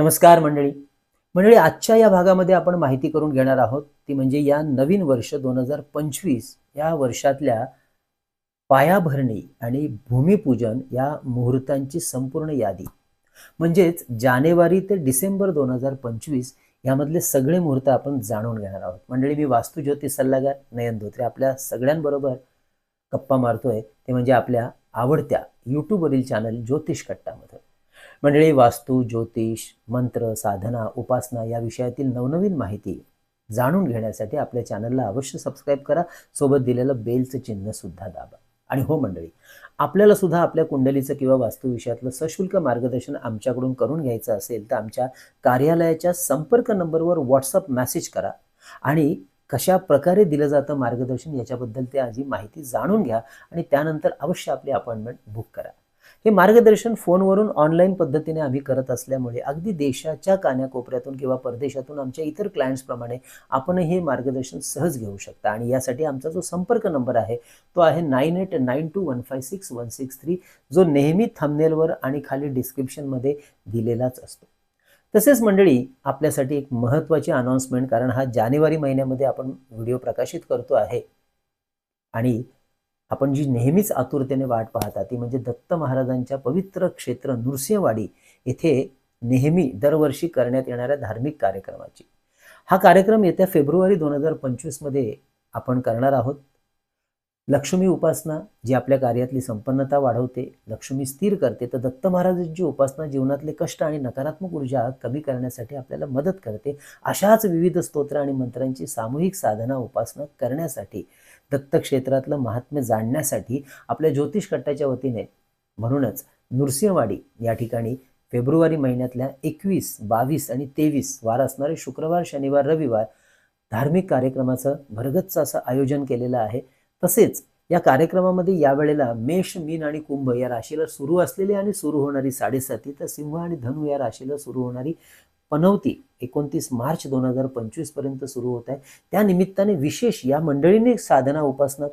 नमस्कार मंडळी. मंडळी आजच्या या भागामध्ये आपण माहिती करून घेणार आहोत ती म्हणजे या नवीन वर्ष दोन हजार पंचवीस या वर्षातल्या पायाभरणी आणि भूमिपूजन या मुहूर्तांची संपूर्ण यादी. म्हणजेच जानेवारी ते डिसेंबर दोन हजार पंचवीस यामधले सगळे मुहूर्त आपण जाणून घेणार आहोत. मंडळी मी वास्तू ज्योतिष सल्लागार नयन धोत्रे आपल्या सगळ्यांबरोबर गप्पा मारतोय ते म्हणजे आपल्या आवडत्या यूट्यूबवरील चॅनल ज्योतिष कट्टामध्ये. मंडळी वास्तू ज्योतिष मंत्र साधना उपासना या विषयातील नवनवीन माहिती जाणून घेण्यासाठी आपल्या चॅनलला अवश्य सबस्क्राईब करा. सोबत दिलेलं बेलचं चिन्ह सुद्धा दाबा. आणि हो मंडळी आपल्याला सुद्धा आपल्या कुंडलीचं किंवा वास्तुविषयातलं सशुल्क मार्गदर्शन आमच्याकडून करून घ्यायचं असेल तर आमच्या कार्यालयाच्या संपर्क नंबरवर व्हॉट्सअप मेसेज करा आणि कशा प्रकारे दिलं जातं मार्गदर्शन याच्याबद्दल ते आधी माहिती जाणून घ्या आणि त्यानंतर अवश्य आपली अपॉइंटमेंट बुक करा. हे मार्गदर्शन फोनवरून ऑनलाईन पद्धतीने आम्ही करत असल्यामुळे अगदी देशाच्या कान्याकोपऱ्यातून किंवा परदेशातून आमच्या इतर क्लायंट्सप्रमाणे आपण हे मार्गदर्शन सहज घेऊ शकता. आणि यासाठी आमचा जो संपर्क नंबर आहे तो आहे nine eight nine two one five six one six three. जो नेहमी थंबनेलवर आणि खाली डिस्क्रिप्शनमध्ये दिलेलाच असतो. तसेच मंडळी आपल्यासाठी एक महत्त्वाची अनाऊन्समेंट कारण हा जानेवारी महिन्यामध्ये आपण व्हिडिओ प्रकाशित करतो आहे. आणि आपण जी नेहमीच आतुरतेने वाट पाहता ती म्हणजे दत्त महाराजांच्या पवित्र क्षेत्र नृसिंहवाडी येथे नेहमी दरवर्षी करण्यात येणाऱ्या धार्मिक कार्यक्रमाची. हा कार्यक्रम येत्या फेब्रुवारी दोन हजार पंचवीसमध्ये आपण करणार आहोत. लक्ष्मी उपासना जी आपल्या कार्यातली संपन्नता वाढवते लक्ष्मी स्थिर करते तर दत्त महाराजांची उपासना जीवनातले कष्ट आणि नकारात्मक ऊर्जा कमी करण्यासाठी आपल्याला मदत करते अशाच विविध स्तोत्र आणि मंत्रांची सामूहिक साधना उपासना करण्यासाठी दत्त क्षेत्रातलं महात्म्य जाणण्यासाठी आपल्या ज्योतिष कट्टाच्या वतीने म्हणूनच नृसिंहवाडी या ठिकाणी फेब्रुवारी महिन्यातल्या एकवीस बावीस आणि तेवीस वार असणारे शुक्रवार शनिवार रविवार धार्मिक कार्यक्रमाचं भरगतचं असं आयोजन केलेलं आहे. तसेच या कार्यक्रमामध्ये यावेळेला मेष मीन आणि कुंभ या राशीला सुरू असलेली आणि सुरू होणारी साडेसाती तर सिंह आणि धनु या राशीला सुरू होणारी पनवती एकोणतीस मार्च दोन हजार पंचवीसपर्यंत सुरू होत आहे. त्या निमित्ताने विशेष या मंडळीने साधना उपासना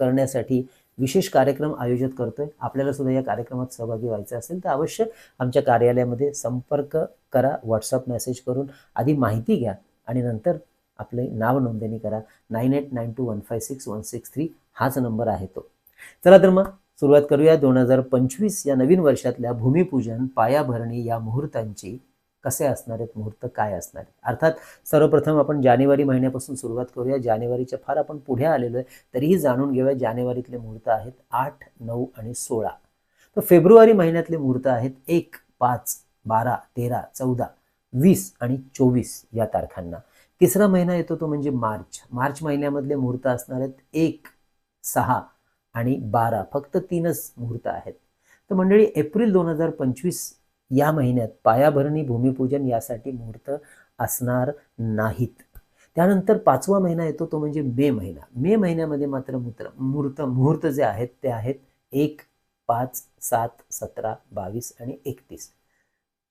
करण्यासाठी विशेष कार्यक्रम आयोजित करतोय. आपल्याला सुद्धा या कार्यक्रमात सहभागी व्हायचं असेल तर अवश्य आमच्या कार्यालयामध्ये संपर्क करा व्हॉट्सअप मेसेज करून आधी माहिती घ्या आणि नंतर आपले नाव नोंदणी करा. Nine eight nine two one five six one six three हाच नंबर आहे तो. चला तर मग सुरुवात करूया. दोन हजार पंचवीस या नवीन वर्षातल्या भूमिपूजन पायाभरणी या मुहूर्तांची कसे असणार आहेत मुहूर्त काय असणार आहेत? अर्थात सर्वप्रथम आपण जानेवारी महिन्यापासून सुरुवात करूया. जानेवारीच्या फार आपण पुढे आलेलो आहे तरीही जाणून घेऊया जानेवारीतले मुहूर्त आहेत आठ नऊ आणि सोळा. तर फेब्रुवारी महिन्यातले मुहूर्त आहेत एक पाच बारा तेरा चौदा वीस आणि चोवीस या तारखांना. तिसरा महिना येतो तो म्हणजे मार्च. मार्च महिन्यामधले मुहूर्त असणार आहेत एक सहा आणि बारा. फक्त तीनच मुहूर्त आहेत. तर मंडळी एप्रिल दोन हजार पंचवीस या महिन्यात पायाभरणी भूमिपूजन यासाठी मुहूर्त असणार नाहीत. त्यानंतर पाचवा महिना येतो तो म्हणजे मे महिना. मे महिन्यामध्ये मात्र मूत्र मुहूर्त मुहूर्त जे आहेत ते आहेत एक पाच सात सतरा बावीस आणि एकतीस.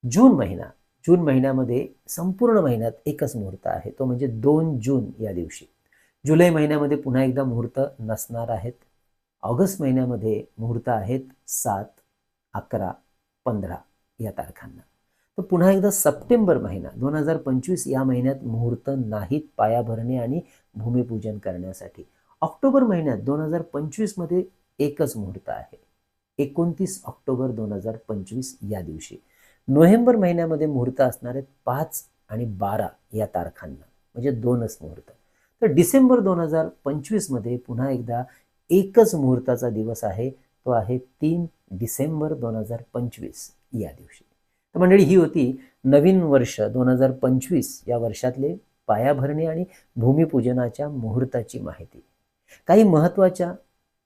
जून महिना. जून महिन्यामध्ये संपूर्ण महिन्यात एकच मुहूर्त आहे. तो म्हणजे दोन जून या दिवशी. जुलै महिन्यामध्ये पुन्हा एकदा मुहूर्त नसणार आहेत. ऑगस्ट महिन्यामध्ये मुहूर्त आहेत सात अकरा पंधरा या तारखांना. तर पुन्हा एकदा सप्टेंबर महिना दोन हजार पंचवीस या महिन्यात मुहूर्त नाहीत पायाभरणी आणि भूमिपूजन करण्यासाठी. ऑक्टोबर महिन्यात दोन हजार पंचवीसमध्ये एकच मुहूर्त आहे. एकोणतीस ऑक्टोबर दोन हजार पंचवीस या दिवशी. नोव्हेंबर महिन्यामध्ये मुहूर्त असणार आहेत पाच आणि बारा या तारखांना म्हणजे दोनच मुहूर्त. तर डिसेंबर दोन हजार पंचवीसमध्ये पुन्हा एकदा एकच मुहूर्ताचा दिवस आहे तो आहे तीन डिसेंबर दोन हजार पंचवीस या दिवशी. तर मंडळी ही होती नवीन वर्ष दोन हजार पंचवीस या वर्षातले पायाभरणी आणि भूमिपूजनाच्या मुहूर्ताची माहिती. काही महत्त्वाच्या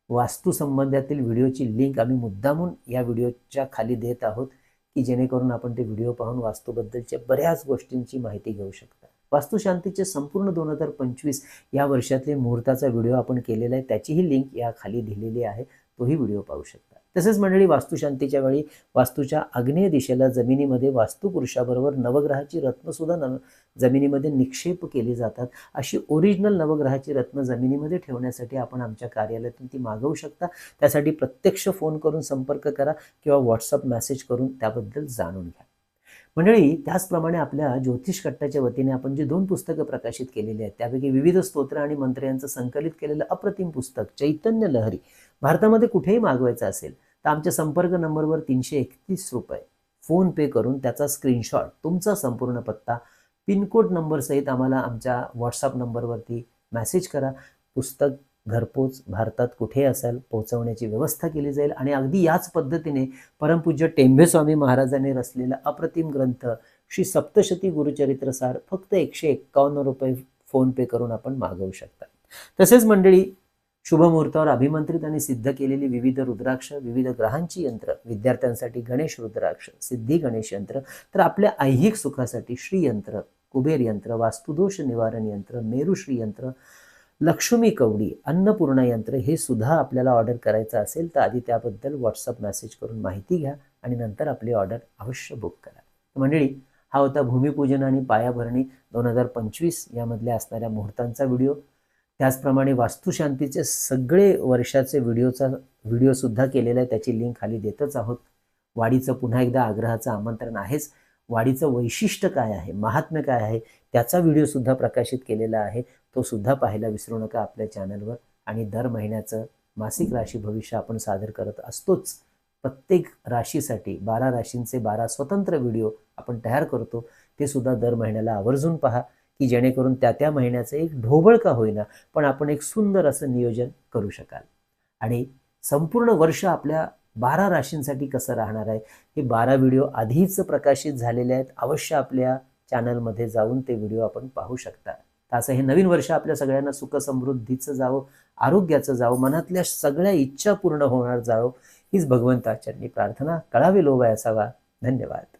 वास्तुसंबंधातील व्हिडिओची लिंक आम्ही मुद्दामून या व्हिडिओच्या खाली देत आहोत. की जेणेकरून आपण ते व्हिडिओ पाहून वास्तूबद्दलच्या बऱ्याच गोष्टींची माहिती घेऊ शकता. वास्तुशांतीचे संपूर्ण दोन हजार पंचवीस या वर्षातले मुहूर्ताचा व्हिडिओ आपण केलेला आहे त्याचीही लिंक या खाली दिलेली आहे तोही व्हिडिओ पाहू शकता. तसेच मंडळी वास्तुशांतीच्या वेळी वास्तूच्या आग्नेय दिशेला जमिनीमध्ये वास्तुपुरुषाबरोबर नवग्रहाची रत्नसुद्धा नव जमिनीमध्ये निक्षेप केली जातात. अशी ओरिजिनल नवग्रहाची रत्न जमिनीमध्ये ठेवण्यासाठी आपण आमच्या कार्यालयातून ती मागवू शकता. त्यासाठी प्रत्यक्ष फोन करून संपर्क करा किंवा व्हॉट्सअप मेसेज करून त्याबद्दल जाणून घ्या. मंडळी त्याचप्रमाणे आपल्या ज्योतिष कट्टाच्या वतीने आपण जी दोन पुस्तकं प्रकाशित केलेली आहेत त्यापैकी विविध स्तोत्र आणि मंत्र यांचं संकलित केलेलं अप्रतिम पुस्तक चैतन्य लहरी भारतामध्ये कुठेही मागवायचं असेल तर आमच्या संपर्क नंबरवर तीनशे एकतीस रुपये. फोन पे करून त्याचा स्क्रीनशॉट तुमचा संपूर्ण पत्ता पिनकोड नंबरसहित आम्हाला आमच्या व्हॉट्सअप नंबरवरती मेसेज करा. पुस्तक घरपोच भारतात कुठे असाल पोहोचवण्याची व्यवस्था केली जाईल आणि अगदी याच पद्धतीने परमपूज्य टेंभे स्वामी महाराजांनी रचलेला अप्रतिम ग्रंथ श्री सप्तशती गुरुचरित्रसार फक्त एकशे एक्कावन्न रुपये फोन पे करून आपण मागवू शकता. तसेच मंडळी शुभमुहूर्तावर अभिमंत्रित आणि सिद्ध केलेली विविध रुद्राक्ष विविध ग्रहांची यंत्र विद्यार्थ्यांसाठी गणेश रुद्राक्ष सिद्धी गणेश यंत्र तर आपल्या ऐहिक सुखासाठी श्रीयंत्र कुबेर यंत्र वास्तुदोष निवारण यंत्र मेरुश्री यंत्र लक्ष्मी कवडी अन्नपूर्णा यंत्र हे सुद्धा आपल्याला ऑर्डर करायचं असेल तर आधी त्याबद्दल व्हॉट्सअप मेसेज करून माहिती घ्या आणि नंतर आपली ऑर्डर अवश्य बुक करा. मंडळी हा होता भूमिपूजन आणि पायाभरणी दोन हजार पंचवीस यामधल्या असणाऱ्या मुहूर्तांचा व्हिडिओ त्याचप्रमाणे वास्तुशांतीचे सगळे वर्षाचे व्हिडिओचा व्हिडिओसुद्धा केलेला आहे. त्याची लिंक खाली देतच आहोत. वाडीचं पुन्हा एकदा आग्रहाचं आमंत्रण आहेच. वाडीचं वैशिष्ट्य काय आहे? महात्म्य काय आहे? त्याचा व्हिडिओसुद्धा प्रकाशित केलेला आहे. तो सुद्धा पाहायला विसरू नका आपल्या चॅनलवर. आणि दर महिन्याचं मासिक राशी भविष्य आपण सादर करत असतोच. प्रत्येक राशीसाठी बारा राशींचे बारा स्वतंत्र व्हिडिओ आपण तयार करतो. ते सुद्धा दर महिन्याला आवर्जून पहा. की जेणेकरून त्या त्या महिन्याचं एक ढोबळ का होईना पण आपण एक सुंदर असं नियोजन करू शकाल. आणि संपूर्ण वर्ष आपल्या बारा राशींसाठी कसं राहणार आहे हे बारा व्हिडिओ आधीच प्रकाशित झालेले आहेत. अवश्य आपल्या चॅनलमध्ये जाऊन ते व्हिडिओ आपण पाहू शकता. तर असं हे नवीन वर्ष आपल्या सगळ्यांना सुख समृद्धीचं जावं आरोग्याचं जावं मनातल्या सगळ्या इच्छा पूर्ण होणार जावं हीच भगवंताचरणी प्रार्थना कळावी लोबाय असावा धन्यवाद.